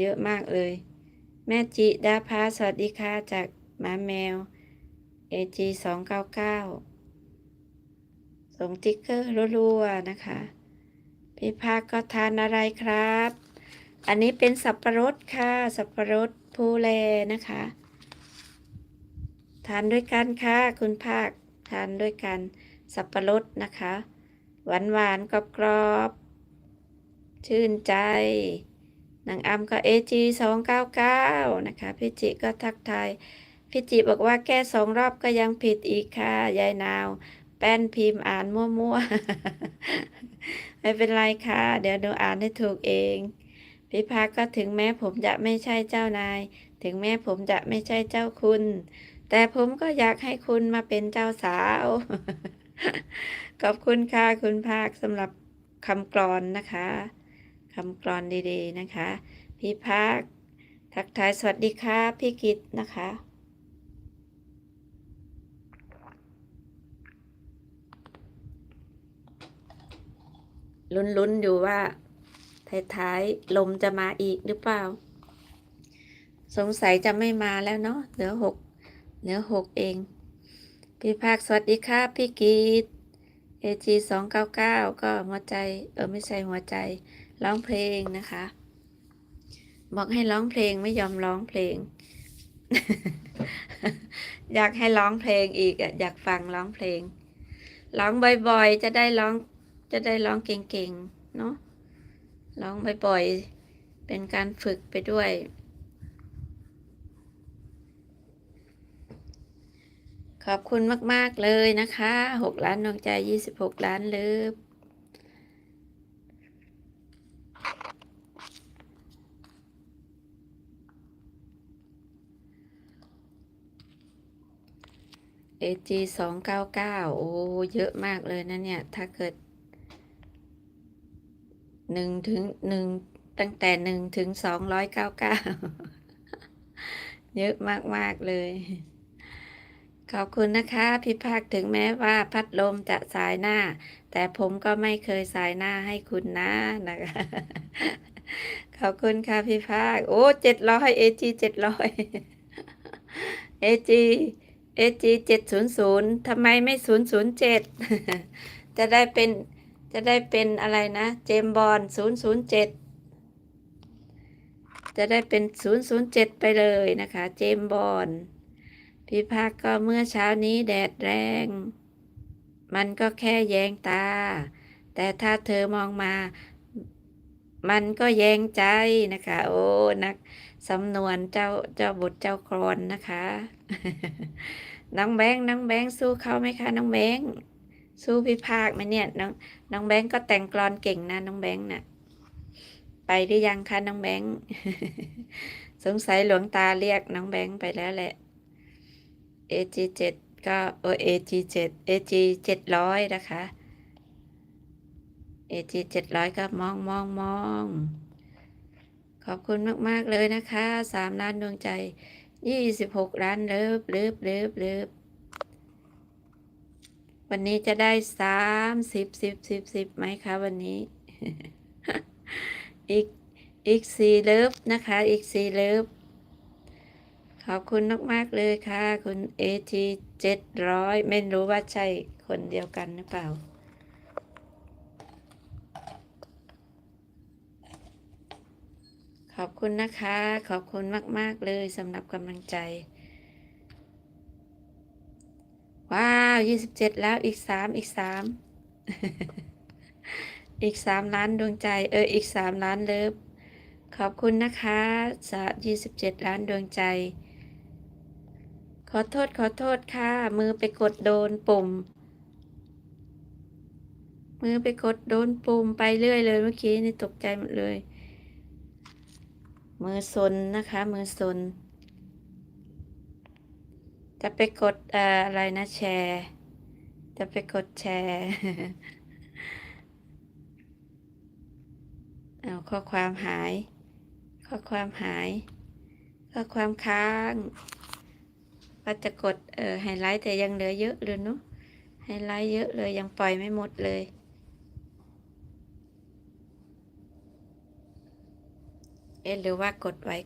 เยอะมากเลย แม่จิดาภาสวัสดีค่ะจากหมาแมว AG สองเก้าเก้าส่งติ๊กเกอร์รัวๆนะคะ พี่ภาคก็ทานอะไรครับ อันนี้เป็นสับปะรดค่ะ สับปะรดภูแลนะคะ ทานด้วยกันค่ะ คุณภาคทานด้วยกันสับปะรดนะคะ หวานหวานกรอบกรอบๆชื่นใจ นางอำก็เอจีสองเก้าเก้านะคะพี่จิก็ทักทายพี่จิบอกว่าแก้สองรอบก็ยังผิดอีกค่ะยายนาว แป้นพิมพ์อ่านมั่วๆ ไม่เป็นไรค่ะ เดี๋ยวหนูอ่านให้ถูกเองพี่ภาคก็ถึงแม้ผมจะไม่ใช่เจ้านาย ถึงแม้ผมจะไม่ใช่เจ้าคุณ แต่ผมก็อยากให้คุณมาเป็นเจ้าสาว ขอบคุณค่ะคุณภาคสำหรับคำกรอนนะคะ คำกรอนดีๆนะคะ พี่ภาค ทักทายสวัสดีค่ะพี่กิตนะคะลุ้นๆอยู่ว่าท้ายๆลมจะมาอีกหรือเปล่า สงสัยจะไม่มาแล้วเนาะเหลือหกเหลือหกเอง พี่ภาคสวัสดีค่ะพี่กีต AG สองเก้าเก้าก็หัวใจ เออไม่ใช่หัวใจ ร้องเพลงนะคะ บอกให้ร้องเพลงไม่ยอมร้องเพลง อยากให้ร้องเพลงอีกอะอยากฟังร้องเพลง ร้องบ่อยๆ จะได้ร้องจะได้ร้องเก่งๆ เนาะร้องบ่อยๆ เป็นการฝึกไปด้วย ขอบคุณมาก ๆ เลยนะคะหกล้านดวงใจยี่สิบหกล้านเลิฟ เอจีสองเก้าเก้าโอ้ เยอะมากเลยนะเนี่ย ถ้าเกิดหนึ่งถึงหนึ่งตั้งแต่หนึ่งถึงสองร้อยเก้าเก้าเยอะมากๆเลย ขอบคุณนะคะ พี่ภาคถึงแม้ว่าพัดลมจะสายหน้า แต่ผมก็ไม่เคยสายหน้าให้คุณนะนะคะ ขอบคุณค่ะพี่ภาค โอ้เจ็ดร้อยเอจีเจ็ดร้อยเอจี เอจีเจ็ดศูนย์ศูนย์ทำไมไม่ศูนย์ศูนย์เจ็ดจะได้เป็นจะได้เป็นอะไรนะ เจมบอลศูนย์ศูนย์เจ็ดจะได้เป็นศูนย์ศูนย์เจ็ดไปเลยนะคะ เจมบอลพี่ภาคก็เมื่อเช้านี้แดดแรง มันก็แค่แยงตา แต่ถ้าเธอมองมา มันก็แยงใจนะคะ โอ้นักสำนวนเจ้าเจ้าบทเจ้ากรอนนะคะ น้องแบงค์น้องแบงค์สู้เขาไหมคะ น้องแบงค์สู้พี่ภาคไหมเนี่ยน้องน้องแบงค์ก็แต่งกลอนเก่งนะน้องแบงค์น่ะ ไปหรือยังคะน้องแบงค์สงสัยหลวงตาเรียกน้องแบงค์ไปแล้วแหละ AG เจ็ดก็เออ AG เจ็ด AG เจ็ดร้อยนะคะ AG เจ็ดร้อยก็มองมองมอง ขอบคุณมาก ๆ เลยนะคะสามล้านดวงใจยี่สิบหกล้านเลิฟเลิฟเลิฟเลิฟวันนี้จะได้สามสิบสิบสิบสิบไหมคะวันนี้ อีกอีกสี่เลิฟนะคะ อีกสี่เลิฟขอบคุณมาก ๆ เลยค่ะ คุณเอทีเจ็ดร้อยไม่รู้ว่าใช่คนเดียวกันหรือเปล่า อบคุณนะคะ ขอบคุณมาก ๆ เลยสำหรับกำลังใจ ว้าวยี่สิบเจ็ดแล้วอีกสามอีกสามอีกสามล้านดวงใจ เออ อีกสามล้านเลิฟขอบคุณนะคะสะยี่สิบเจ็ดล้านดวงใจ ขอโทษขอโทษค่ะ มือไปกดโดนปุ่ม มือไปกดโดนปุ่มไปเรื่อยเลยเมื่อกี้นี่ตกใจหมดเลย มือซนนะคะ มือซน จะไปกดออะไรนะแชร์ จะไปกดแชร์เอาข้อความหาย ข้อความหาย ข้อความค้างก็จะกดเออไฮไลท์แต่ยังเหลือเยอะเลยเนาะไฮไลท์เยอะเลยยังปล่อยไม่หมดเลย ข เอะ หรือว่ากดไว้